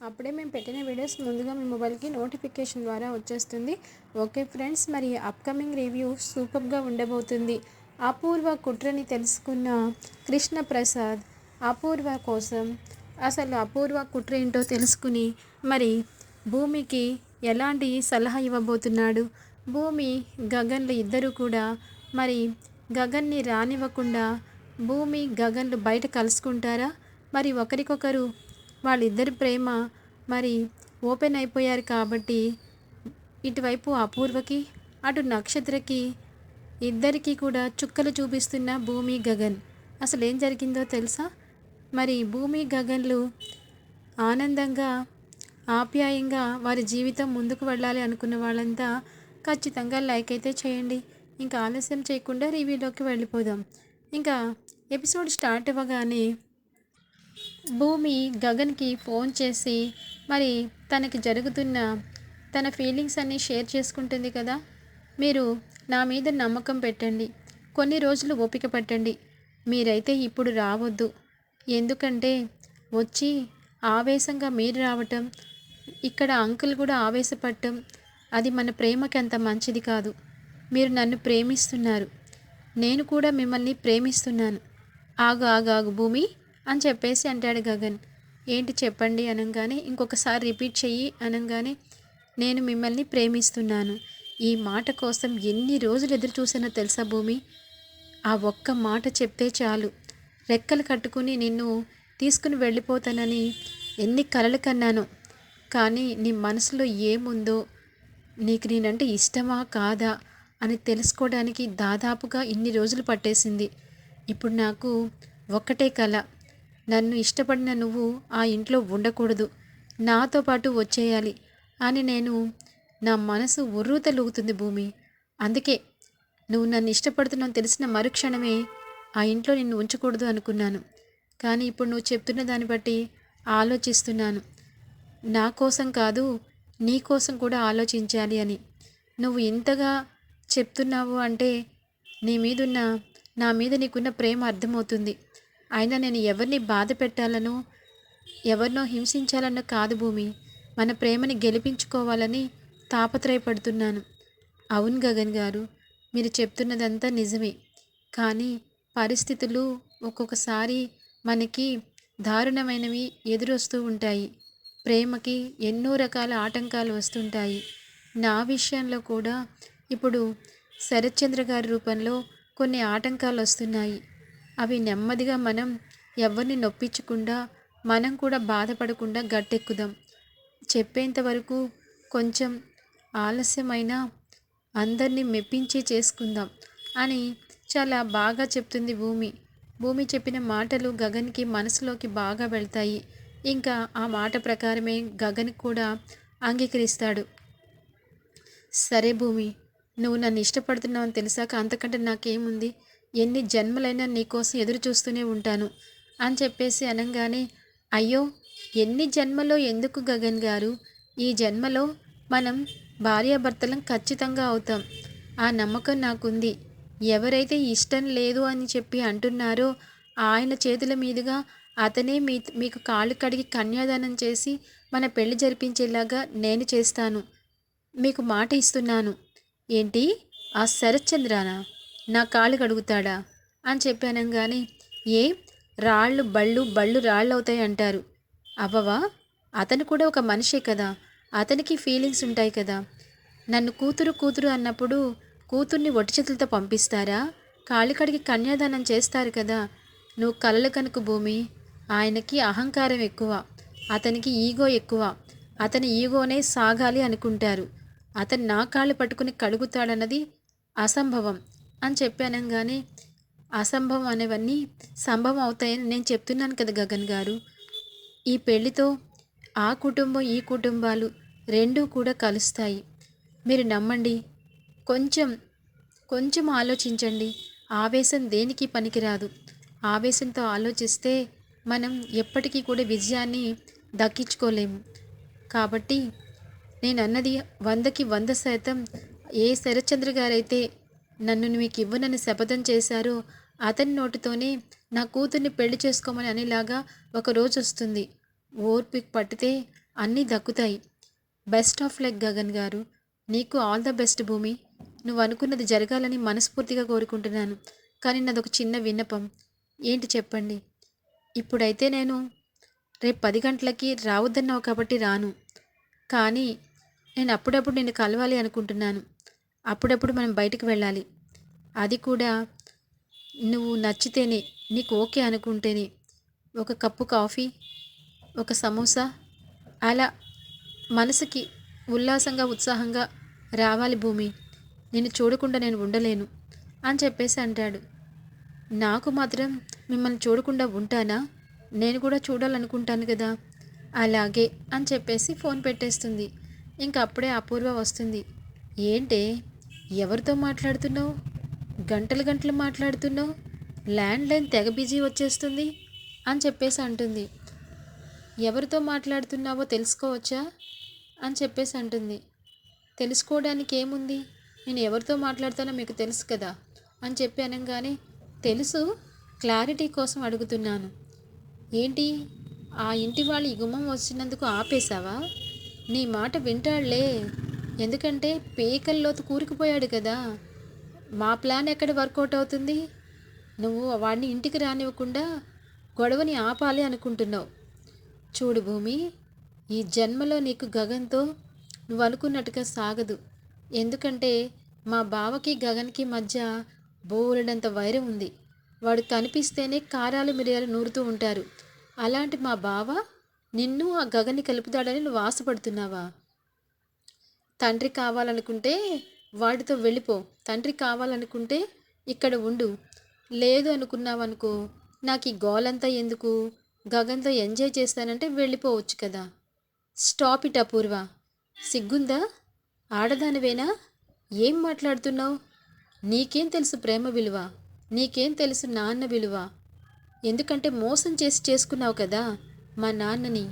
అప్పుడే మేము పెట్టిన వీడియోస్ ముందుగా మీ మొబైల్కి నోటిఫికేషన్ ద్వారా వచ్చేస్తుంది. ఓకే ఫ్రెండ్స్ మరి అప్కమింగ్ రివ్యూ సూపర్గా ఉండబోతుంది. అపూర్వ కుట్రని తెలుసుకున్న కృష్ణ ప్రసాద్ అపూర్వ కోసం అసలు అపూర్వ కుట్ర ఏంటో తెలుసుకుని మరి భూమికి ఎలాంటి సలహా ఇవ్వబోతున్నాడు? భూమి గగన్లు ఇద్దరు కూడా మరి గగన్ని రానివ్వకుండా భూమి గగన్లు బయట కలుసుకుంటారా? మరి ఒకరికొకరు వాళ్ళిద్దరి ప్రేమ మరి ఓపెన్ అయిపోయారు కాబట్టి ఇటువైపు అపూర్వకి అటు నక్షత్రకి ఇద్దరికి కూడా చుక్కలు చూపిస్తున్న భూమి గగన్. అసలు ఏం జరిగిందో తెలుసా? మరి భూమి గగన్లు ఆనందంగా ఆప్యాయంగా వారి జీవితం ముందుకు వెళ్ళాలి అనుకున్న వాళ్ళంతా ఖచ్చితంగా లైక్ అయితే చేయండి. ఇంకా ఆలస్యం చేయకుండా రివ్యూలోకి వెళ్ళిపోదాం. ఇంకా ఎపిసోడ్ స్టార్ట్ అవ్వగానే భూమి గగన్కి ఫోన్ చేసి మరి తనకి జరుగుతున్న తన ఫీలింగ్స్ అన్నీ షేర్ చేసుకుంటుంది కదా మీరు నా మీద నమ్మకం పెట్టండి కొన్ని రోజులు ఓపిక పట్టండి మీరైతే ఇప్పుడు రావద్దు. ఎందుకంటే వచ్చి ఆవేశంగా మీరు రావటం ఇక్కడ అంకుల్ కూడా ఆవేశపడటం అది మన ప్రేమకి అంత మంచిది కాదు. మీరు నన్ను ప్రేమిస్తున్నారు. నేను కూడా మిమ్మల్ని ప్రేమిస్తున్నాను. ఆగు ఆగు ఆగు భూమి. అని చెప్పేసి అంటాడు గగన్. ఏంటి చెప్పండి అనగానే ఇంకొకసారి రిపీట్ చెయ్యి అనగానే నేను మిమ్మల్ని ప్రేమిస్తున్నాను. ఈ మాట కోసం ఎన్ని రోజులు ఎదురు చూసానో తెలుసా భూమి? ఆ ఒక్క మాట చెప్తే చాలు. రెక్కలు కట్టుకుని నిన్ను తీసుకుని వెళ్ళిపోతానని ఎన్ని కలలు కన్నాను. కానీ నీ మనసులో ఏముందో నీకు నేనంటే ఇష్టమా కాదా అని తెలుసుకోవడానికి దాదాపుగా ఇన్ని రోజులు పట్టేసింది. ఇప్పుడు నాకు ఒక్కటే కళ నన్ను ఇష్టపడిన నువ్వు ఆ ఇంట్లో ఉండకూడదు. నాతో పాటు వచ్చేయాలి అని నేను నా మనసు ఉర్రూతలుగుతుంది భూమి. అందుకే నువ్వు నన్ను ఇష్టపడుతున్నావు తెలిసిన మరుక్షణమే ఆ ఇంట్లో నిన్ను ఉంచకూడదు అనుకున్నాను. కానీ ఇప్పుడు నువ్వు చెప్తున్న దాన్ని బట్టి ఆలోచిస్తున్నాను. నా కోసం కాదు నీ కోసం కూడా ఆలోచించాలి అని. నువ్వు ఇంతగా చెప్తున్నావు అంటే నీ మీదున్న నా మీద నీకున్న ప్రేమ అర్థమవుతుంది. అయినా నేను ఎవరిని బాధ పెట్టాలనో ఎవరినో హింసించాలన్న కాదు భూమి. మన ప్రేమని గెలిపించుకోవాలని తాపత్రయపడుతున్నాను. అవును గగన్ గారు మీరు చెప్తున్నదంతా నిజమే. కానీ పరిస్థితులు ఒక్కొక్కసారి మనకి దారుణమైనవి ఎదురొస్తూ ఉంటాయి. ప్రేమకి ఎన్నో రకాల ఆటంకాలు వస్తుంటాయి. నా విషయంలో కూడా ఇప్పుడు శరత్చంద్ర గారి రూపంలో కొన్ని ఆటంకాలు వస్తున్నాయి. అవి నెమ్మదిగా మనం ఎవరిని నొప్పించకుండా మనం కూడా బాధపడకుండా గట్టెక్కుదాం. చెప్పేంత వరకు కొంచెం ఆలస్యమైన అందరినీ మెప్పించి చేసుకుందాం అని చాలా బాగా చెప్తుంది భూమి. భూమి చెప్పిన మాటలు గగన్కి మనసులోకి బాగా వెళ్తాయి. ఇంకా ఆ మాట ప్రకారమే గగన్ కూడా అంగీకరిస్తాడు. సరే భూమి నువ్వు నన్ను ఇష్టపడుతున్నావు అని తెలిసాక అంతకంటే నాకేముంది? ఎన్ని జన్మలైనా నీకోసం ఎదురు చూస్తూనే ఉంటాను అని చెప్పేసి అనగానే అయ్యో ఎన్ని జన్మలో ఎందుకు గగన్ గారు? ఈ జన్మలో మనం భార్యాభర్తలం ఖచ్చితంగా అవుతాం. ఆ నమ్మకం నాకుంది. ఎవరైతే ఇష్టం లేదు అని చెప్పి అంటున్నారో ఆయన చేతుల మీదుగా అతనే మీ మీకు కాళ్ళు కడిగి కన్యాదానం చేసి మన పెళ్ళి జరిపించేలాగా నేను చేస్తాను. మీకు మాట ఇస్తున్నాను. ఏంటి? ఆ శరత్చంద్రానా? నా కాళ్ళు కడుగుతాడా? అని చెప్పానంగానే ఏ? రాళ్ళు బళ్ళు బళ్ళు రాళ్ళు అవుతాయి అంటారు. అవ్వవా? అతను కూడా ఒక మనిషే కదా. అతనికి ఫీలింగ్స్ ఉంటాయి కదా. నన్ను కూతురు కూతురు అన్నప్పుడు కూతుర్ని ఒట్టి చేతులతో పంపిస్తారా? కాళ్ళు కడిగి కన్యాదానం చేస్తారు కదా. నువ్వు కలలు కనుక భూమి ఆయనకి అహంకారం ఎక్కువ అతనికి ఈగో ఎక్కువ అతని ఈగోనే సాగాలి అనుకుంటారు. అతను నా కాళ్ళు పట్టుకుని కడుగుతాడన్నది అసంభవం. అని చెప్పానంగానే అసంభవం అనేవన్నీ సంభవం అవుతాయని నేను చెప్తున్నాను కదా గగన్ గారు. ఈ పెళ్ళితో ఆ కుటుంబం ఈ కుటుంబాలు రెండూ కూడా కలుస్తాయి. మీరు నమ్మండి. కొంచెం కొంచెం ఆలోచించండి. ఆవేశం దేనికి పనికిరాదు? ఆవేశంతో ఆలోచిస్తే మనం ఎప్పటికీ కూడా విజయాన్ని దక్కించుకోలేము. కాబట్టి నేను అన్నది వందకి వంద శాతం ఏ శరత్చంద్ర గారైతే నన్ను మీకు ఇవ్వనని శపథం చేశారో. అతని నోటితోనే నా కూతుర్ని పెళ్ళి చేసుకోమని అనేలాగా ఒక రోజు వస్తుంది. ఓర్పు పట్టితే అన్నీ దక్కుతాయి. Best of luck Gagan garu. నీకు ఆల్ ద బెస్ట్ భూమి. నువ్వు అనుకున్నది జరగాలని మనస్ఫూర్తిగా కోరుకుంటున్నాను. కానీ నాదొక చిన్న విన్నపం. ఏంటి చెప్పండి? ఇప్పుడైతే నేను రేపు పది గంటలకి రావద్దన్నావు కాబట్టి రాను. కానీ నేను అప్పుడప్పుడు నిన్ను కలవాలి అనుకుంటున్నాను. అప్పుడప్పుడు మనం బయటికి వెళ్ళాలి. అది కూడా నువ్వు నచ్చితేనే నీకు ఓకే అనుకుంటేనే. ఒక కప్పు కాఫీ ఒక సమోసా అలా మనసుకి ఉల్లాసంగా ఉత్సాహంగా రావాలి భూమి. నేను చూడకుండా నేను ఉండలేను అని చెప్పేసి అంటాడు. నాకు మాత్రం మిమ్మల్ని చూడకుండా ఉంటానా? నేను కూడా చూడాలనుకుంటాను కదా? అలాగే అని చెప్పేసి ఫోన్ పెట్టేస్తుంది. ఇంక అప్పుడే అపూర్వ వస్తుంది. ఏంటే? ఎవరితో మాట్లాడుతున్నావు? గంటలు గంటలు మాట్లాడుతున్నావు? ల్యాండ్ లైన్ తెగ బిజీ వచ్చేస్తుంది అని చెప్పేసి అంటుంది. ఎవరితో మాట్లాడుతున్నావో తెలుసుకోవచ్చా? అని చెప్పేసి అంటుంది. తెలుసుకోవడానికి ఏముంది? నేను ఎవరితో మాట్లాడతానో మీకు తెలుసు కదా? అని చెప్పి అనగానే తెలుసు క్లారిటీ కోసం అడుగుతున్నాను. ఏంటి? ఆ ఇంటి వాళ్ళు ఈ గుమ్మం వచ్చినందుకు ఆపేశావా? నీ మాట వింటాడులే ఎందుకంటే పేకల్లోతు కూరుకుపోయాడు కదా. మా ప్లాన్ ఎక్కడ వర్కౌట్ అవుతుంది? నువ్వు వాడిని ఇంటికి రానివ్వకుండా గొడవని ఆపాలి అనుకుంటున్నావు. చూడు భూమి ఈ జన్మలో నీకు గగన్తో నువ్వు అనుకున్నట్టుగా సాగదు. ఎందుకంటే మా బావకి గగన్కి మధ్య బోలెడంత వైరం ఉంది. వాడు కనిపిస్తేనే కారాలు మిరియాలు నూరుతూ ఉంటారు. అలాంటి మా బావ నిన్ను ఆ గగన్ని కలుపుతాడని నువ్వు ఆశపడుతున్నావా? తండ్రి కావాలనుకుంటే వాడితో వెళ్ళిపో. తండ్రి కావాలనుకుంటే ఇక్కడ ఉండు. లేదు అనుకున్నావనుకో నాకు ఈ గోలంతా ఎందుకు? గగన్తో ఎంజాయ్ చేస్తానంటే వెళ్ళిపోవచ్చు కదా. Stop it Apoorva. సిగ్గుందా? ఆడదానివేనా? ఏం మాట్లాడుతున్నావు? నీకేం తెలుసు ప్రేమ విలువ? నీకేం తెలుసు నాన్న విలువ? ఎందుకంటే మోసం చేసి చేసుకున్నావు కదా మా నాన్నని.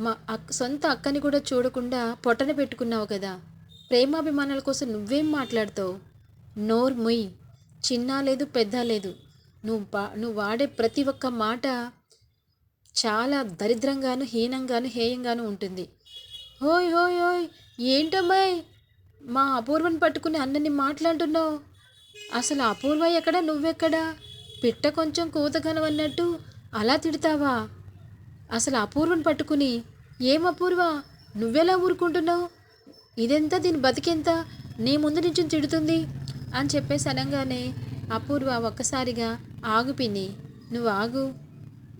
మా అక్క సొంత అక్కని కూడా చూడకుండా పొట్టన పెట్టుకున్నావు కదా. ప్రేమాభిమానాల కోసం నువ్వేం మాట్లాడతావు? నోర్ ముయ్. చిన్న లేదు పెద్ద లేదు. నువ్వు బా నువ్వు వాడే ప్రతి ఒక్క మాట చాలా దరిద్రంగాను హీనంగాను హేయంగాను ఉంటుంది. హోయ్ హోయ్ హోయ్! ఏంటమ్మాయి? మా అపూర్వని పట్టుకుని అన్నని మాట్లాడుతున్నావు? అసలు అపూర్వ ఎక్కడా నువ్వెక్కడా? పిట్ట కొంచెం కూతగనవన్నట్టు అలా తిడతావా? అసలు అపూర్వం పట్టుకుని ఏం అపూర్వ? నువ్వెలా ఊరుకుంటున్నావు? ఇదెంత? దీని బతికెంత? నీ ముందు నుంచి తిడుతుంది? అని చెప్పేసి అనగానే అపూర్వ ఒక్కసారిగా ఆగుపిని నువ్వు ఆగు.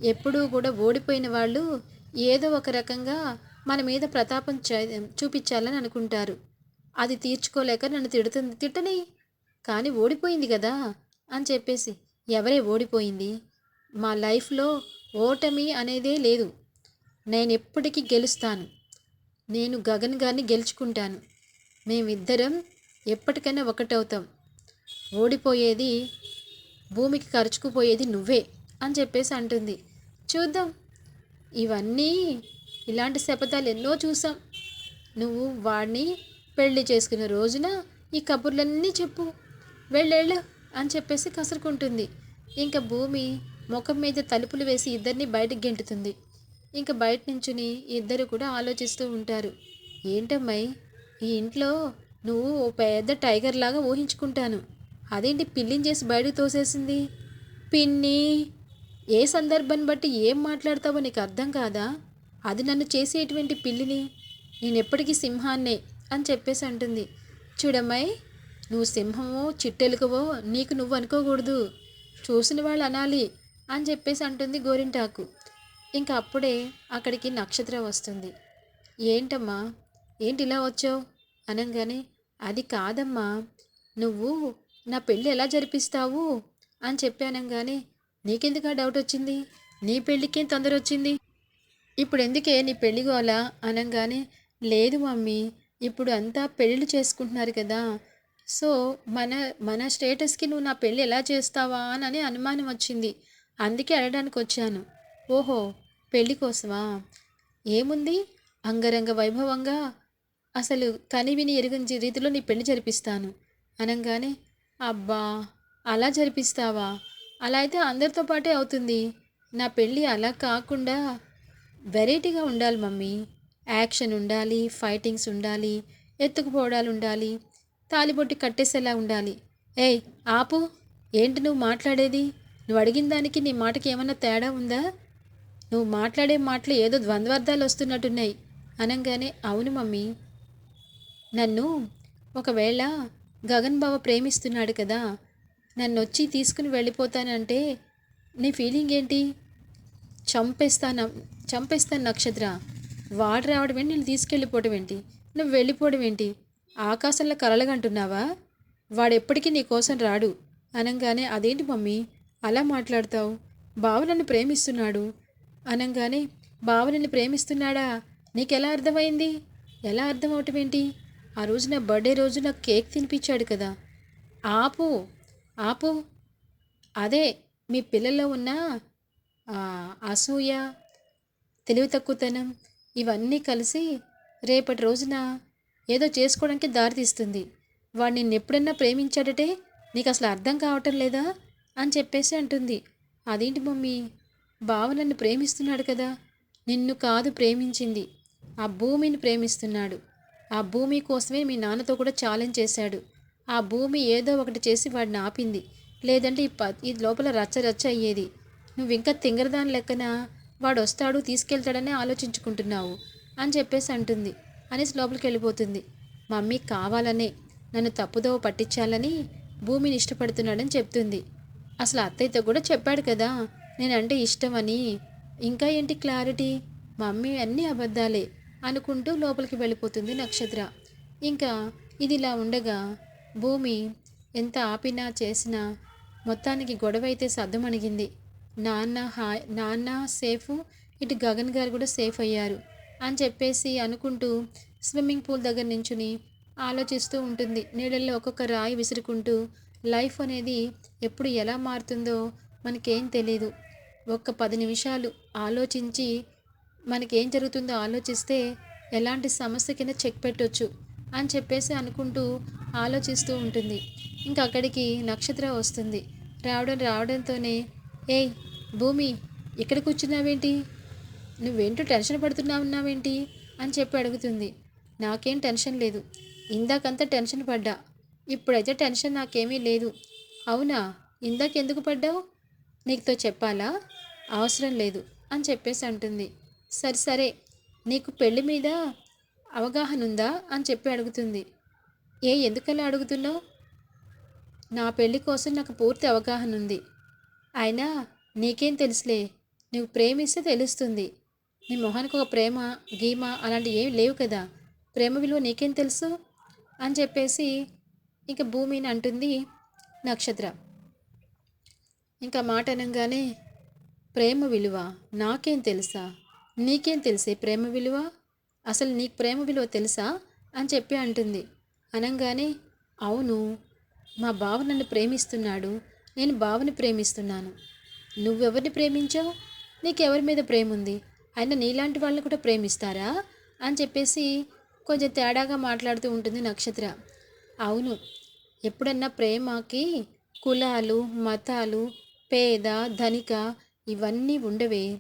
ఎప్పుడూ కూడా ఓడిపోయిన వాళ్ళు ఏదో ఒక రకంగా మన మీద ప్రతాపం చూపించాలని అనుకుంటారు. అది తీర్చుకోలేక నన్ను తిడుతుంది తిట్టని. కానీ ఓడిపోయింది కదా? అని చెప్పేసి ఎవరే ఓడిపోయింది? మా లైఫ్లో ఓటమి అనేదే లేదు. నేను ఎప్పటికీ గెలుస్తాను. నేను గగన్ గారిని గెలుచుకుంటాను. మేమిద్దరం ఎప్పటికైనా ఒకటవుతాం. ఓడిపోయేది భూమికి ఖర్చుకుపోయేది నువ్వే అని చెప్పేసి అంటుంది. చూద్దాం. ఇవన్నీ ఇలాంటి శపథాలు ఎన్నో చూసాం. నువ్వు వాడిని పెళ్ళి చేసుకున్న రోజున ఈ కబుర్లన్నీ చెప్పు. వెళ్ళేళ్ళు అని చెప్పేసి కసురుకుంటుంది. ఇంకా భూమి ముఖం మీద తలుపులు వేసి ఇద్దరిని బయటకు గెంటుతుంది. ఇంకా బయట నుంచుని ఇద్దరు కూడా ఆలోచిస్తూ ఉంటారు. ఏంటమ్మాయి ఈ ఇంట్లో నువ్వు ఓ పెద్ద టైగర్ లాగా ఊహించుకుంటాను. అదేంటి పిల్లిని చేసి బయటకు తోసేసింది? పిన్ని ఏ సందర్భాన్ని బట్టి ఏం మాట్లాడతావో నీకు అర్థం కాదా? అది నన్ను చేసేటువంటి పిల్లిని. నేను ఎప్పటికీ సింహాన్నే అని చెప్పేసి అంటుంది. చూడమ్మాయి నువ్వు సింహమో చిట్టెలుకవో నీకు నువ్వు అనుకోకూడదు. చూసిన వాళ్ళు అనాలి. అని చెప్పేసి అంటుంది గోరింటాకు. ఇంకా అప్పుడే అక్కడికి నక్షత్రం వస్తుంది. ఏంటమ్మా? ఏంటి ఇలా వచ్చావు? అనగానే అది కాదమ్మా. నువ్వు నా పెళ్ళి ఎలా జరిపిస్తావు? అని చెప్పి అనగానే నీకెందుకు ఆ డౌట్ వచ్చింది? నీ పెళ్ళికేం తొందర వచ్చింది? ఇప్పుడు ఎందుకే నీ పెళ్ళి గోలా? అనగానే లేదు మమ్మీ ఇప్పుడు అంతా పెళ్ళిళ్ళు చేసుకుంటున్నారు కదా. సో మన మన స్టేటస్కి నువ్వు నా పెళ్ళి ఎలా చేస్తావా? అని అనుమానం వచ్చింది. అందుకే అడగడానికి వచ్చాను ఓహో పెళ్ళి కోసమా? ఏముంది? అంగరంగ వైభవంగా అసలు కని విని ఎరుగని రీతిలో నీ పెళ్ళి జరిపిస్తాను. అనగానే అబ్బా అలా జరిపిస్తావా? అలా అయితే అందరితో పాటే అవుతుంది. నా పెళ్ళి అలా కాకుండా వెరైటీగా ఉండాలి మమ్మీ. యాక్షన్ ఉండాలి ఫైటింగ్స్ ఉండాలి ఎత్తుకుపోవడాలు ఉండాలి తాలిబొట్టి కట్టేసేలా ఉండాలి. ఏయ్ ఆపు. ఏంటి నువ్వు మాట్లాడేది? నువ్వు అడిగిన దానికి నీ మాటకి ఏమన్నా తేడా ఉందా? నువ్వు మాట్లాడే మాటలు ఏదో ద్వంద్వార్థాలు వస్తున్నట్టున్నాయి. అనగానే అవును మమ్మీ. నన్ను ఒకవేళ గగన్ బావ ప్రేమిస్తున్నాడు కదా నన్ను వచ్చి తీసుకుని వెళ్ళిపోతానంటే నీ ఫీలింగ్ ఏంటి? చంపేస్తాను చంపేస్తాను నక్షత్ర. వాడు రావడం ఏంటి? నేను తీసుకెళ్ళిపోవడం ఏంటి? నువ్వు వెళ్ళిపోవడం ఏంటి? ఆకాశంలో కలలుగంటున్నావా? వాడు ఎప్పటికీ నీ కోసం రాడు. అనగానే అదేంటి మమ్మీ? అలా మాట్లాడతావు? బావ నన్ను ప్రేమిస్తున్నాడు. అనగానే బావ నన్ను ప్రేమిస్తున్నాడా? నీకెలా అర్థమైంది? ఎలా అర్థమవటం ఏంటి ఆ రోజు నా బర్త్డే రోజు నాకు కేక్ తినిపించాడు కదా. ఆపు ఆపు. అదే మీ పిల్లల్లో ఉన్న అసూయ తెలివి తక్కువతనం ఇవన్నీ కలిసి రేపటి రోజున ఏదో చేసుకోవడానికి దారితీస్తుంది. వాడు నిన్ను ఎప్పుడన్నా ప్రేమించాడటే నీకు అసలు అర్థం కావటం లేదా? అని చెప్పేసి అంటుంది. అదేంటి మమ్మీ? బావ నన్ను ప్రేమిస్తున్నాడు కదా. నిన్ను కాదు ప్రేమించింది. ఆ భూమిని ప్రేమిస్తున్నాడు. ఆ భూమి కోసమే మీ నాన్నతో కూడా ఛాలెంజ్ చేశాడు. ఆ భూమి ఏదో ఒకటి చేసి వాడిని ఆపింది. లేదంటే ఈ ప ఈ లోపల రచ్చ రచ్చ అయ్యేది. నువ్వు ఇంకా తింగరదాని లెక్కన? వాడు వస్తాడు తీసుకెళ్తాడని ఆలోచించుకుంటున్నావు అని చెప్పేసి అంటుంది. అనేసి లోపలికి వెళ్ళిపోతుంది. మమ్మీ కావాలనే నన్ను తప్పుదోవ పట్టించాలని భూమిని ఇష్టపడుతున్నాడని చెప్తుంది. అసలు అత్తయ్యతో కూడా చెప్పాడు కదా నేనంటే ఇష్టమని. ఇంకా ఏంటి క్లారిటీ? మమ్మీ అన్నీ అబద్ధాలే అనుకుంటూ లోపలికి వెళ్ళిపోతుంది నక్షత్ర. ఇంకా ఇది ఇలా ఉండగా భూమి ఎంత ఆపినా చేసినా మొత్తానికి గొడవ అయితే సర్దమణిగింది. నాన్న హాయ్ నాన్న సేఫ్ ఇటు గగన్ గారు కూడా సేఫ్ అయ్యారు అని చెప్పేసి అనుకుంటూ స్విమ్మింగ్ పూల్ దగ్గర నించుని ఆలోచిస్తూ ఉంటుంది. నీళ్ళల్లో ఒక్కొక్క రాయి విసురుకుంటూ లైఫ్ అనేది ఎప్పుడు ఎలా మారుతుందో మనకేం తెలియదు ఒక్క పది నిమిషాలు ఆలోచించి మనకేం జరుగుతుందో ఆలోచిస్తే ఎలాంటి సమస్య కింద చెక్ పెట్టొచ్చు అని చెప్పేసి అనుకుంటూ ఆలోచిస్తూ ఉంటుంది. ఇంకా అక్కడికి నక్షత్ర వస్తుంది. రావడం రావడంతోనే ఏయ్ భూమి ఇక్కడ కూర్చున్నావేంటి? నువ్వేంటో టెన్షన్ పడుతున్నా ఉన్నావేంటి అని చెప్పి అడుగుతుంది. నాకేం టెన్షన్ లేదు. ఇందాకంతా టెన్షన్ పడ్డా. ఇప్పుడైతే టెన్షన్ నాకేమీ లేదు. అవునా? ఇందాకెందుకు పడ్డావు? నీకుతో చెప్పాలా? అవసరం లేదు అని చెప్పేసి అంటుంది. సరే సరే. నీకు పెళ్ళి మీద అవగాహన ఉందా? అని చెప్పి అడుగుతుంది. ఏ ఎందుకలా అడుగుతున్నావు? నా పెళ్ళి కోసం నాకు పూర్తి అవగాహన ఉంది. అయినా నీకేం తెలుసులే? నువ్వు ప్రేమిస్తే తెలుస్తుంది. నీ మొహానికి ఒక ప్రేమ గీమ అలాంటివి ఏమి లేవు కదా? ప్రేమ విలువ నీకేం తెలుసు? అని చెప్పేసి ఇక భూమిని అంటుంది నక్షత్ర. ఇంకా మాట అనగానే ప్రేమ విలువ నాకేం తెలుసా? నీకేం తెలిసే ప్రేమ విలువ? అసలు నీకు ప్రేమ విలువ తెలుసా? అని చెప్పి అంటుంది. అనగానే అవును మా బావ నన్ను ప్రేమిస్తున్నాడు. నేను బావని ప్రేమిస్తున్నాను. నువ్వెవరిని ప్రేమించావు? నీకెవరి మీద ప్రేమ ఉంది ఆయన నీలాంటి వాళ్ళని కూడా ప్రేమిస్తారా? అని చెప్పేసి కొంచెం తేడాగా మాట్లాడుతూ ఉంటుంది నక్షత్ర. అవును. ఎప్పుడన్నా ప్రేమకి కులాలు మతాలు పేద ధనిక ఇవన్నీ ఉండవే.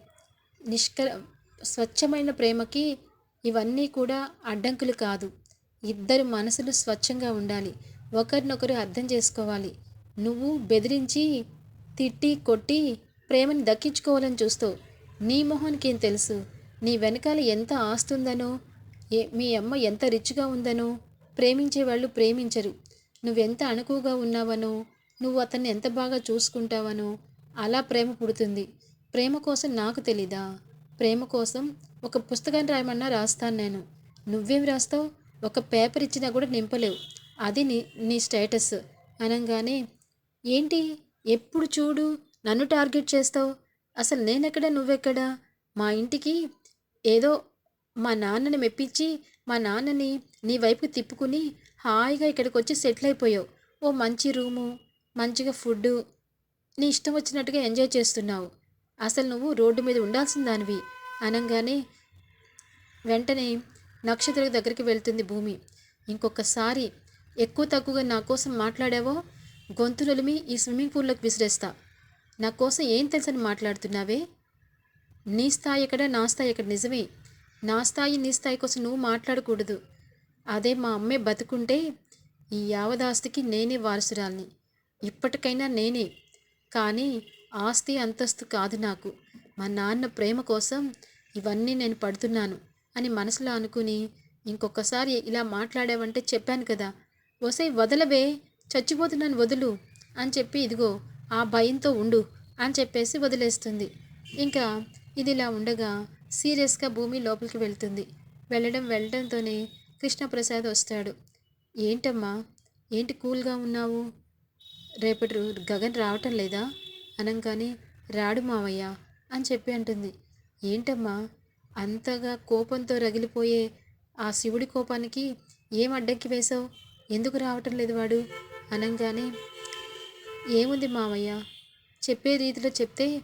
నిష్క స్వచ్ఛమైన ప్రేమకి ఇవన్నీ కూడా అడ్డంకులు కాదు. ఇద్దరు మనసులు స్వచ్ఛంగా ఉండాలి. ఒకరినొకరు అర్థం చేసుకోవాలి. నువ్వు బెదిరించి తిట్టి కొట్టి ప్రేమని దక్కించుకోవాలని చూస్తావు. నీ మొహానికి ఏం తెలుసు? నీ వెనకాల ఎంత ఆస్తుందనో ఏ మీ అమ్మ ఎంత రిచ్గా ఉందనో ప్రేమించే వాళ్ళు ప్రేమించరు. నువ్వెంత అణకువగా ఉన్నావనో నువ్వు అతన్ని ఎంత బాగా చూసుకుంటావనో అలా ప్రేమ పుడుతుంది. ప్రేమ కోసం నాకు తెలీదా? ప్రేమ కోసం ఒక పుస్తకాన్ని రాయమన్నా రాస్తాను నేను. నువ్వేం రాస్తావు? ఒక పేపర్ ఇచ్చినా కూడా నింపలేవు. అది నీ నీ స్టేటస్. అనగానే ఏంటి? ఎప్పుడు చూడు? నన్ను టార్గెట్ చేస్తావు? అసలు నేనెక్కడా? నువ్వెక్కడా? మా ఇంటికి ఏదో మా నాన్నని మెప్పించి మా నాన్నని నీ వైపు తిప్పుకుని హాయిగా ఇక్కడికి వచ్చి సెటిల్ అయిపోయావు ఓ మంచి రూము మంచిగా ఫుడ్డు నీ ఇష్టం వచ్చినట్టుగా ఎంజాయ్ చేస్తున్నావు. అసలు నువ్వు రోడ్డు మీద ఉండాల్సిన దానివి. అనగానే వెంటనే నక్షత్ర దగ్గరికి వెళ్తుంది భూమి. ఇంకొకసారి ఎక్కువ తక్కువగా నా కోసం మాట్లాడావో గొంతు నొలిమి ఈ స్విమ్మింగ్ పూల్లోకి విసిరేస్తా. నా కోసం ఏం తెలుసని మాట్లాడుతున్నావే? నీ స్థాయి ఎక్కడ నా స్థాయి ఎక్కడ నిజమే? నా స్థాయి నీ స్థాయి కోసం నువ్వు మాట్లాడకూడదు. అదే మా అమ్మే బతుకుంటే ఈ యావదాస్తికి నేనే వారసురాల్ని. ఇప్పటికైనా నేనే. కానీ ఆస్తి అంతస్తు కాదు నాకు. మా నాన్న ప్రేమ కోసం ఇవన్నీ నేను పడుతున్నాను అని మనసులో అనుకుని ఇంకొకసారి ఇలా మాట్లాడావంటే చెప్పాను కదా. ఒసే వదలవే చచ్చిపోతున్నాను వదులు అని చెప్పి ఇదిగో ఆ భయంతో ఉండు అని చెప్పేసి వదిలేస్తుంది. ఇంకా ఇది ఇలా ఉండగా సీరియస్గా భూమి లోపలికి వెళ్తుంది. వెళ్ళడం వెళ్ళడంతోనే కృష్ణప్రసాద్ వస్తాడు. ఏంటమ్మా? ఏంటి కూల్గా ఉన్నావు? రేపటి గగన్ రావటం లేదా? అనంగానే రాడు మావయ్య అని చెప్పి అంటుంది. ఏంటమ్మా? అంతగా కోపంతో రగిలిపోయే ఆ శివుడి కోపానికి ఏం అడ్డంకి వేశావు? ఎందుకు రావటం లేదు వాడు? అనంగానే ఏముంది మావయ్య? చెప్పే రీతిలో చెప్తే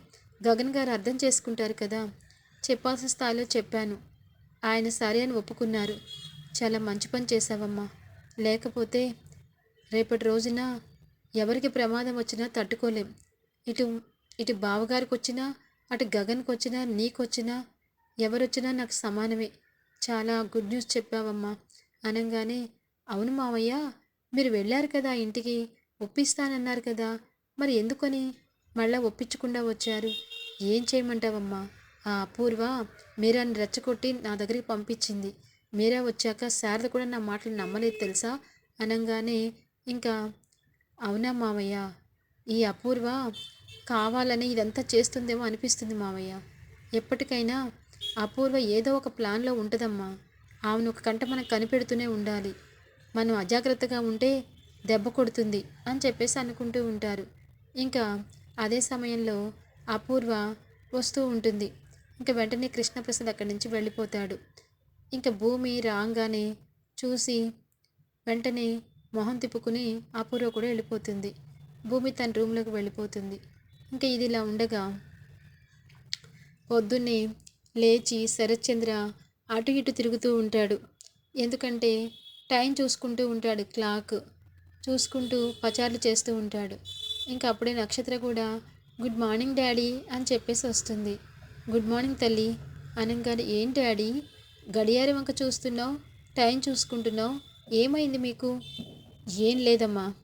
గగన్ గారు అర్థం చేసుకుంటారు కదా? చెప్పాల్సిన స్థాయిలో చెప్పాను. ఆయన సరే అని ఒప్పుకున్నారు. చాలా మంచి పని చేశావమ్మా. లేకపోతే రేపటి రోజున ఎవరికి ప్రమాదం వచ్చినా తట్టుకోలేం. ఇటు ఇటు బావగారికి వచ్చినా అటు గగన్కి వచ్చినా నీకొచ్చినా ఎవరొచ్చినా నాకు సమానమే. చాలా గుడ్ న్యూస్ చెప్పావమ్మా. అనగానే అవును మావయ్య మీరు వెళ్ళారు కదా ఇంటికి ఒప్పిస్తానన్నారు కదా. మరి ఎందుకని? మళ్ళా ఒప్పించకుండా వచ్చారు. ఏం చేయమంటావమ్మా? ఆ అపూర్వ మీరాన్ని రెచ్చగొట్టి నా దగ్గరికి పంపించింది. మీరా వచ్చాక శారద కూడా నా మాటలు నమ్మలేదు తెలుసా? అనగానే ఇంకా అవునా మావయ్య ఈ అపూర్వ కావాలని ఇదంతా చేస్తుందేమో అనిపిస్తుంది మావయ్య ఎప్పటికైనా అపూర్వ ఏదో ఒక ప్లాన్లో ఉంటుందమ్మా. ఆమెను ఒక కంట మనం కనిపెడుతూనే ఉండాలి. మనం అజాగ్రత్తగా ఉంటే దెబ్బ కొడుతుంది అని చెప్పేసి అనుకుంటూ ఉంటారు. ఇంకా అదే సమయంలో అపూర్వ వస్తూ ఉంటుంది. ఇంకా వెంటనే కృష్ణప్రసాద్ అక్కడి నుంచి వెళ్ళిపోతాడు. ఇంకా భూమి రాగానే చూసి వెంటనే మొహం తిప్పుకుని అపూర్వ కూడా వెళ్ళిపోతుంది. భూమి తన రూమ్లోకి వెళ్ళిపోతుంది. ఇంకా ఇది ఇలా ఉండగా పొద్దున్నే లేచి శరత్చంద్ర అటు ఇటు తిరుగుతూ ఉంటాడు. ఎందుకంటే టైం చూసుకుంటూ ఉంటాడు క్లాక్. చూసుకుంటూ పచార్లు చేస్తూ ఉంటాడు. ఇంకా అప్పుడే నక్షత్ర కూడా గుడ్ మార్నింగ్ డాడీ అని చెప్పేసి వస్తుంది. గుడ్ మార్నింగ్ తల్లి అనగానే ఏం డాడీ? గడియారం వంక చూస్తున్నావు టైం చూసుకుంటున్నావు ఏమైంది మీకు? ఏం లేదమ్మా.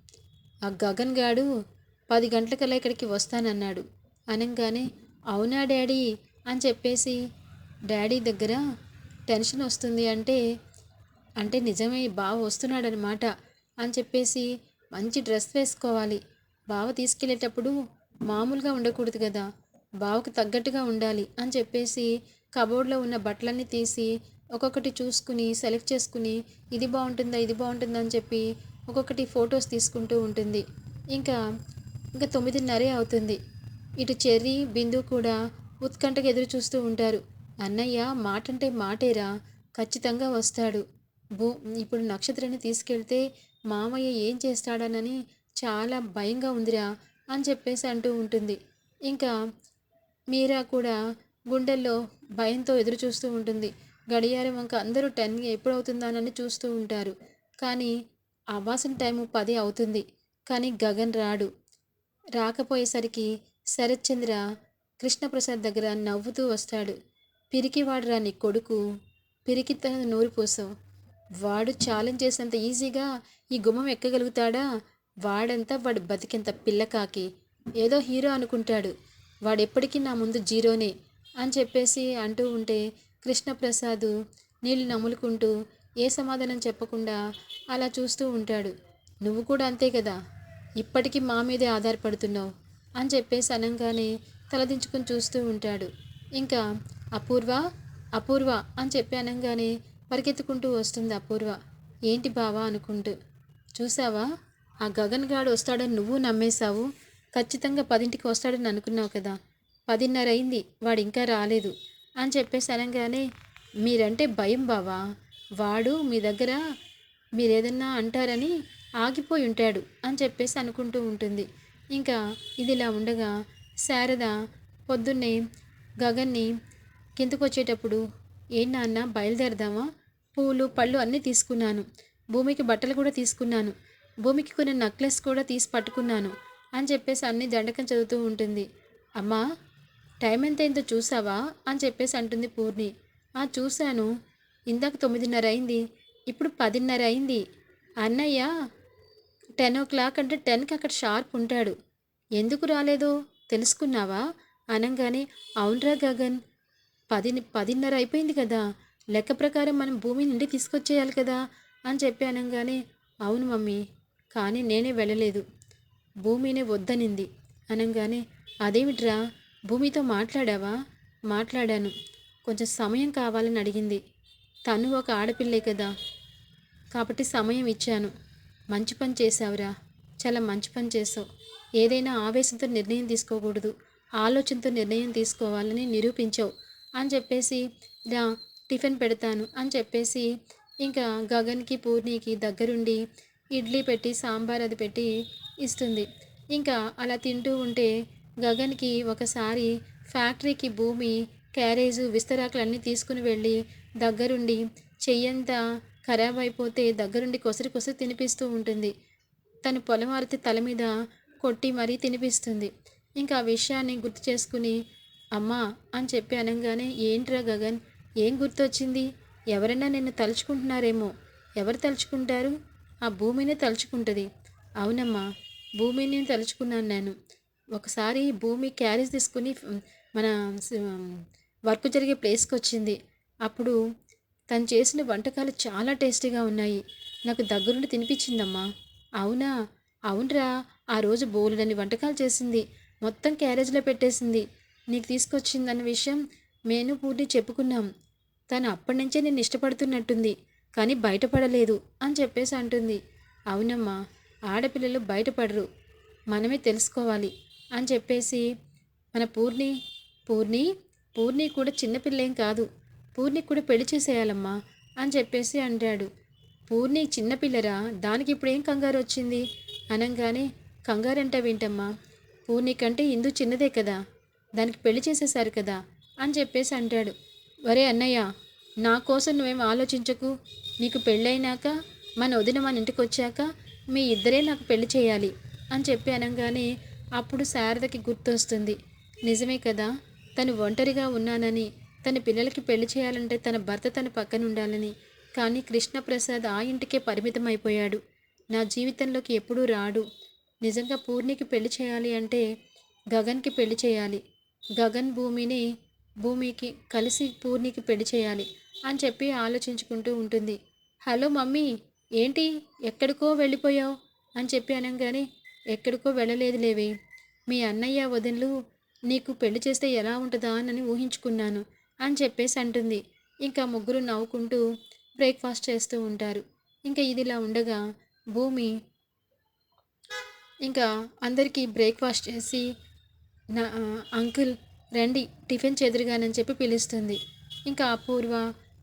ఆ గగన్ గాడు పది గంటలకల్లా ఇక్కడికి వస్తానన్నాడు. అనగానే అవునా డాడీ? అని చెప్పేసి డాడీ దగ్గర టెన్షన్ వస్తుంది అంటే అంటే నిజమే బావ వస్తున్నాడనమాట అని చెప్పేసి మంచి డ్రెస్ వేసుకోవాలి. బావ తీసుకెళ్ళేటప్పుడు మామూలుగా ఉండకూడదు కదా. బావకు తగ్గట్టుగా ఉండాలి అని చెప్పేసి కబోర్డ్లో ఉన్న బట్టలన్నీ తీసి ఒక్కొక్కటి చూసుకుని సెలెక్ట్ చేసుకుని ఇది బాగుంటుందా ఇది బాగుంటుందా అని చెప్పి ఒక్కొక్కటి ఫొటోస్ తీసుకుంటూ ఉంటుంది. ఇంకా ఇంకా తొమ్మిదిన్నరే అవుతుంది. ఇటు చెర్రీ బిందు కూడా ఉత్కంఠగా ఎదురు చూస్తూ ఉంటారు. అన్నయ్య మాటంటే మాటేరా ఖచ్చితంగా వస్తాడు. భూ ఇప్పుడు నక్షత్రాన్ని తీసుకెళ్తే మామయ్య ఏం చేస్తాడనని చాలా భయంగా ఉందిరా అని చెప్పేసి అంటూ ఉంటుంది. ఇంకా మీరా కూడా గుండెల్లో భయంతో ఎదురు చూస్తూ ఉంటుంది. గడియారం వంక అందరూ టెన్ ఎప్పుడవుతుందానని చూస్తూ ఉంటారు. కానీ అవ్వాల్సిన టైము పది అవుతుంది. కానీ గగన్ రాడు. రాకపోయేసరికి శరత్చంద్ర కృష్ణప్రసాద్ దగ్గర నవ్వుతూ వస్తాడు. పిరికివాడురా నీ కొడుకు? పిరికితన నోరు పోసావు. వాడు ఛాలెంజ్ చేసినంత ఈజీగా ఈ గుమ్మం ఎక్కగలుగుతాడా? వాడంతా వాడు బతికింత పిల్లకాకి ఏదో హీరో అనుకుంటాడు. వాడెప్పటికీ నా ముందు జీరోనే. అని చెప్పేసి అంటూ ఉంటే కృష్ణప్రసాద్ నీళ్ళు నములుకుంటూ ఏ సమాధానం చెప్పకుండా అలా చూస్తూ ఉంటాడు. నువ్వు కూడా అంతే కదా? ఇప్పటికీ మా మీదే ఆధారపడుతున్నావు అని చెప్పేసి అనంగానే తలదించుకుని చూస్తూ ఉంటాడు. ఇంకా అపూర్వ అపూర్వ అని చెప్పి అనగానే పరిగెత్తుకుంటూ వస్తుంది అపూర్వ. ఏంటి బావా అనుకుంటూ. చూసావా? ఆ గగన్ గాడు వస్తాడని నువ్వు నమ్మేశావు. ఖచ్చితంగా పదింటికి వస్తాడని అనుకున్నావు కదా. పదిన్నర అయింది వాడు ఇంకా రాలేదు. అని చెప్పేసి అనగానే మీరంటే భయం బావా వాడు మీ దగ్గర మీరేదన్నా అంటారని ఆగిపోయి ఉంటాడు అని చెప్పేసి అనుకుంటూ ఉంటుంది. ఇంకా ఇదిలా ఉండగా శారద పొద్దున్నే గగన్ని కిందకు వచ్చేటప్పుడు ఏం నాన్న బయలుదేరదామా? పూలు పళ్ళు అన్నీ తీసుకున్నాను. భూమికి బట్టలు కూడా తీసుకున్నాను. భూమికి కొన్ని నెక్లెస్ కూడా తీసి పట్టుకున్నాను అని చెప్పేసి అన్ని దండకం చదువుతూ ఉంటుంది. అమ్మా టైం ఎంత అయిందో చూసావా? అని చెప్పేసి అంటుంది పూర్ణి. ఆ చూశాను. ఇందాక తొమ్మిదిన్నర అయింది. ఇప్పుడు పదిన్నర అయింది. అన్నయ్య టెన్ ఓ క్లాక్ అంటే టెన్కి అక్కడ షార్ప్ ఉంటాడు. ఎందుకు రాలేదో? తెలుసుకున్నావా? అనగానే అవునరా గగన్. పది పదిన్నర అయిపోయింది కదా. లెక్క ప్రకారం మనం భూమి నుండి తీసుకొచ్చేయాలి కదా? అని చెప్పి అనగానే అవును మమ్మీ కానీ నేనే వెళ్ళలేదు. భూమినే వద్దనింది. అనగానే అదేమిట్రా? భూమితో మాట్లాడావా? మాట్లాడాను. కొంచెం సమయం కావాలని అడిగింది. తను ఒక ఆడపిల్లే కదా. కాబట్టి సమయం ఇచ్చాను. మంచి పని చేశావురా. చాలా మంచి పని చేసావు ఏదైనా ఆవేశంతో నిర్ణయం తీసుకోకూడదు. ఆలోచనతో నిర్ణయం తీసుకోవాలని నిరూపించావు అని చెప్పేసి రా టిఫిన్ పెడతాను అని చెప్పేసి ఇంకా గగన్కి పూర్ణికి దగ్గరుండి ఇడ్లీ పెట్టి సాంబార్ అది పెట్టి ఇస్తుంది. ఇంకా అలా తింటూ ఉంటే గగన్కి ఒకసారి ఫ్యాక్టరీకి భూమి క్యారేజు విస్తరాకులన్నీ తీసుకుని వెళ్ళి దగ్గరుండి చెయ్యంతా ఖరాబ్ అయిపోతే దగ్గరుండి కొసరి కొసరి తినిపిస్తూ ఉంటుంది. తను పొలమారితే తల మీద కొట్టి మరీ తినిపిస్తుంది. ఇంకా ఆ విషయాన్ని గుర్తు చేసుకుని అమ్మా అని చెప్పి అనగానే ఏంట్రా గగన్ ఏం గుర్తొచ్చింది? ఎవరైనా నిన్ను తలుచుకుంటున్నారేమో. ఎవరు తలుచుకుంటారు? ఆ భూమినే తలుచుకుంటుంది. అవునమ్మా భూమిని తలుచుకున్నాను నేను. ఒకసారి భూమి క్యారేజ్ తీసుకుని మన వర్క్ జరిగే ప్లేస్కి వచ్చింది. అప్పుడు తను చేసిన వంటకాలు చాలా టేస్టీగా ఉన్నాయి. నాకు దగ్గరుండి తినిపించిందమ్మా. అవునా? అవునరా. ఆ రోజు బోలెడని వంటకాలు చేసింది. మొత్తం క్యారేజ్లో పెట్టేసింది. నీకు తీసుకొచ్చిందన్న విషయం నేను పూర్తి చెప్పుకున్నాం. తను అప్పటి నుంచే నేను ఇష్టపడుతున్నట్టుంది. కానీ బయటపడలేదు అని చెప్పేసి అంటుంది. అవునమ్మా. ఆడపిల్లలు బయటపడరు. మనమే తెలుసుకోవాలి. అని చెప్పేసి మన పూర్ణి పూర్ణి పూర్ణి కూడా చిన్నపిల్లేం కాదు. పూర్ణికి కూడా పెళ్ళి చేసేయాలమ్మా అని చెప్పేసి అంటాడు. పూర్ణి చిన్నపిల్లరా దానికి ఇప్పుడు ఏం కంగారు వచ్చింది? అనగానే కంగారంట వింటమ్మా పూర్ణి కంటే ఇందు చిన్నదే కదా దానికి పెళ్ళి చేసేశారు కదా అని చెప్పేసి అంటాడు. వరే అన్నయ్య నా కోసం నువ్వేం ఆలోచించకు? నీకు పెళ్ళైనాక మన వదిన మన ఇంటికి వచ్చాక మీ ఇద్దరే నాకు పెళ్ళి చేయాలి అని చెప్పి అనగానే అప్పుడు శారదకి గుర్తొస్తుంది. నిజమే కదా తను ఒంటరిగా ఉన్నానని తన పిల్లలకి పెళ్ళి చేయాలంటే తన భర్త తన పక్కన ఉండాలని. కానీ కృష్ణప్రసాద్ ఆ ఇంటికే పరిమితం అయిపోయాడు నా జీవితంలోకి ఎప్పుడూ రాడు. నిజంగా పూర్ణికి పెళ్ళి చేయాలి అంటే గగన్కి పెళ్ళి చేయాలి. గగన్ భూమిని భూమికి కలిసి పూర్ణికి పెళ్ళి చేయాలి అని చెప్పి ఆలోచించుకుంటూ ఉంటుంది. హలో మమ్మీ ఏంటి? ఎక్కడికో వెళ్ళిపోయావు? అని చెప్పి అనగానే ఎక్కడికో వెళ్ళలేదులేవే మీ అన్నయ్య వదినలు నీకు పెళ్ళి చేస్తే ఎలా ఉంటుందా అని ఊహించుకున్నాను అని చెప్పేసి అంటుంది. ఇంకా ముగ్గురు నవ్వుకుంటూ బ్రేక్ఫాస్ట్ చేస్తూ ఉంటారు. ఇంకా ఇదిలా ఉండగా భూమి ఇంకా అందరికీ బ్రేక్ఫాస్ట్ చేసి నా అంకుల్ రండి టిఫిన్ చెదురుగానని చెప్పి పిలుస్తుంది. ఇంకా అపూర్వ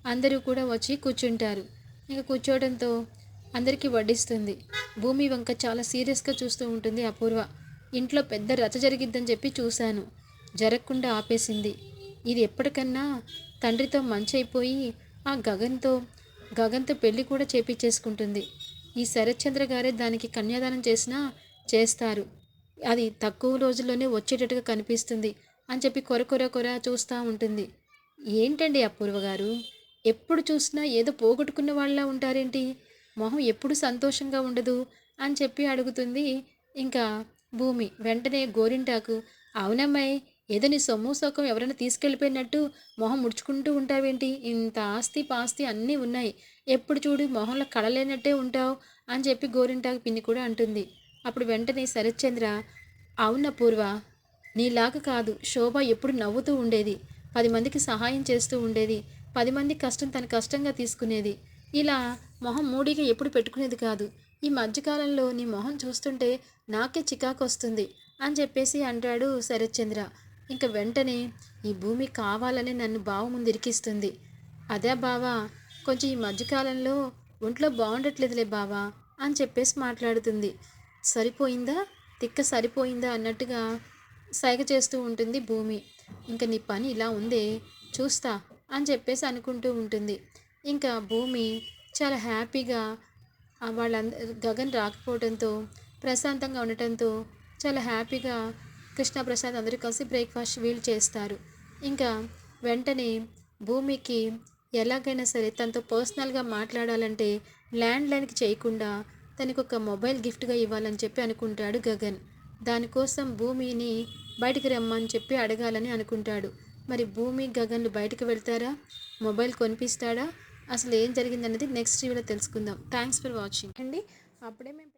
అందరూ కూడా వచ్చి కూర్చుంటారు. ఇంకా కూర్చోవడంతో అందరికీ వడ్డిస్తుంది. భూమి వంక చాలా సీరియస్గా చూస్తూ ఉంటుంది అపూర్వ. ఇంట్లో పెద్ద రచ జరిగిద్దని చెప్పి చూశాను. జరగకుండా ఆపేసింది. ఇది ఎప్పటికన్నా తండ్రితో మంచి అయిపోయి ఆ గగన్తో గగన్తో పెళ్ళి కూడా చేపించేసుకుంటుంది ఈ శరత్చంద్ర గారే దానికి కన్యాదానం చేసినా చేస్తారు. అది తక్కువ రోజుల్లోనే వచ్చేటట్టుగా కనిపిస్తుంది అని చెప్పి కొర కొర కొర చూస్తూ ఉంటుంది. ఏంటండి అపూర్వ గారు? ఎప్పుడు చూసినా ఏదో పోగొట్టుకున్న వాళ్ళ ఉంటారేంటి? మొహం ఎప్పుడు సంతోషంగా ఉండదు అని చెప్పి అడుగుతుంది. ఇంకా భూమి వెంటనే గోరింటాకు అవునమ్మాయి ఏదో నీ సొమ్ము సొక్కం ఎవరైనా తీసుకెళ్ళిపోయినట్టు మొహం ముడుచుకుంటూ ఉంటావేంటి? ఇంత ఆస్తి పాస్తి అన్నీ ఉన్నాయి. ఎప్పుడు చూడు మొహంలో కళలేనట్టే ఉంటావు అని చెప్పి గోరింటాకు పిన్ని కూడా అంటుంది. అప్పుడు వెంటనే శరత్చంద్ర అవున పూర్వ నీలాగా కాదు. శోభ ఎప్పుడు నవ్వుతూ ఉండేది. పది మందికి సహాయం చేస్తూ ఉండేది. పది మంది కష్టం తన కష్టంగా తీసుకునేది. ఇలా మొహం మూడిగా ఎప్పుడు పెట్టుకునేది కాదు. ఈ మధ్యకాలంలో నీ మొహం చూస్తుంటే నాకే చికాకు వస్తుంది అని చెప్పేసి అంటాడు శరత్చంద్ర. ఇంక వెంటనే ఈ భూమి కావాలని నన్ను బావ ముందు ఇరికిస్తుంది అదే బావా కొంచెం ఈ మధ్యకాలంలో ఒంట్లో బాగుండట్లేదులే బావా అని చెప్పేసి మాట్లాడుతుంది. సరిపోయిందా? తిక్క సరిపోయిందా అన్నట్టుగా సైగ చేస్తూ ఉంటుంది భూమి. ఇంకా నీ పని ఇలా ఉందే చూస్తా అని చెప్పేసి అనుకుంటూ ఉంటుంది. ఇంకా భూమి చాలా హ్యాపీగా వాళ్ళంద గగన్ రాకపోవడంతో ప్రశాంతంగా ఉండటంతో చాలా హ్యాపీగా కృష్ణప్రసాద్ అందరూ కలిసి బ్రేక్ఫాస్ట్ వీల్ చేస్తారు. ఇంకా వెంటనే భూమికి ఎలాగైనా సరే తనతో పర్సనల్గా మాట్లాడాలంటే ల్యాండ్ లైన్కి చేయకుండా తనకు ఒక మొబైల్ గిఫ్ట్గా ఇవ్వాలని చెప్పి అనుకుంటాడు గగన్. దానికోసం భూమిని బయటికి రమ్మని చెప్పి అడగాలని అనుకుంటాడు. మరి భూమి గగన్లు బయటకు వెళ్తారా? మొబైల్ కొనిపిస్తాడా? అసలు ఏం జరిగిందనేది నెక్స్ట్ వీడియో తెలుసుకుందాం. థ్యాంక్స్ ఫర్ వాచింగ్ అండి అప్పుడే మేము